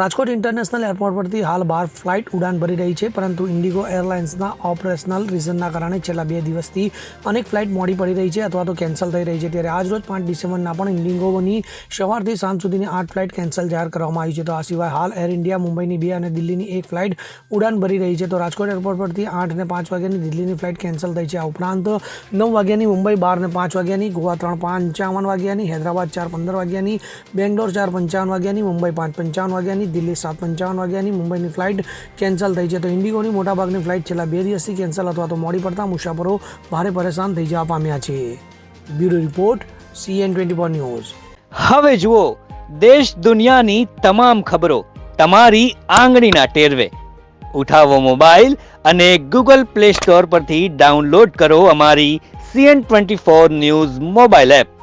Rajkot international airport પરથી હાલ બાર flight ઉડાન ભરી રહી છે, પરંતુ ઇન્ડિગો એરલાઇન્સના ઓપરેશનલ રીઝનના કારણે છેલ્લા બે દિવસથી અનેક ફ્લાઇટ મોડી પડી રહી છે અથવા તો કેન્સલ થઈ રહી છે. ત્યારે આજરોજ પાંચ ડિસેમ્બરના પણ ઇન્ડિગોની સવારથી સાંજ સુધીની આઠ ફ્લાઇટ કેન્સલ જાહેર કરવામાં આવી છે. તો આ સિવાય હાલ એર ઇન્ડિયા, મુંબઈની બે અને દિલ્હીની એક ફ્લાઇટ ઉડાન ભરી રહી છે. તો રાજકોટ એરપોર્ટ પરથી આઠ અને પાંચ વાગ્યાની દિલ્હીની ફ્લાઇટ કેન્સલ થઈ છે. આ ઉપરાંત નવ વાગ્યાની મુંબઈ, બાર ને પાંચ વાગ્યાની ગોવા, ત્રણ પંચાવન વાગ્યાની, હૈદરાબાદ ચાર પંદર વાગ્યાની, બેંગ્લોર ચાર પંચાવન વાગ્યાની, મુંબઈ પાંચ પંચાવન વાગ્યાની દિલ્હી સાત પંચાવન વાગ્યાની મુંબઈની ફ્લાઇટ કેન્સલ થઈ છે. તો ઇન્ડિગોની મોટાભાગની ફ્લાઇટ છેલ્લા બે દિવસથી કેન્સલ અથવા તો મોડી પડતા મુસાફરો ભારે પરેશાન થઈ જવા પામ્યા છે. Bureau report CN twenty four news. હવે જુઓ, દેશ દુનિયાની તમામ ખબરો તમારી આંગળીના ટેરવે. ઉઠાવો મોબાઈલ અને ગૂગલ પ્લે સ્ટોર પરથી ડાઉનલોડ કરો અમારી CN twenty four news mobile app.